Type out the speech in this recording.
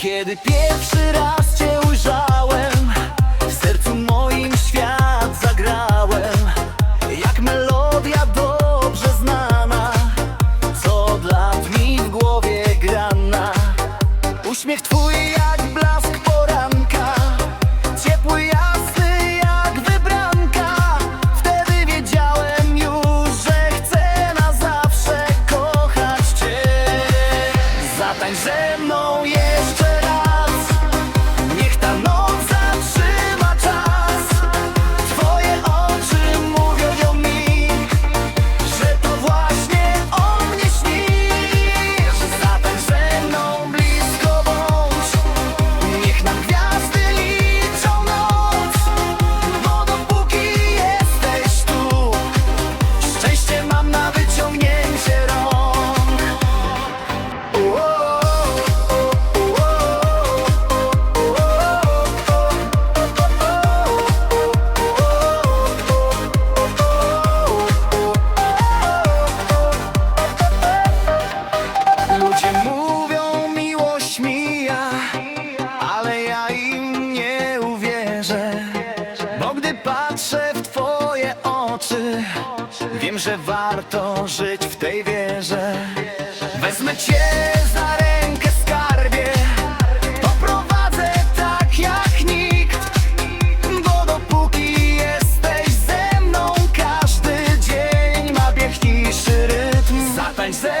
Kiedy pierwszy raz Cię ujrzałem W sercu moim świat zagrałem. Jak melodia dobrze znana Co od lat mi w głowie grana. Uśmiech Twój jak blask poranka Ciepły, jasny jak wybranka. Wtedy wiedziałem już, że chcę na zawsze kochać Cię. Zatańcz ze mną jeszcze oczy. Wiem, że warto żyć w tej wierze. Wezmę Cię za rękę skarbie. Poprowadzę tak jak nikt. Bo dopóki jesteś ze mną Każdy dzień ma bieg niższy rytm. Zatań ze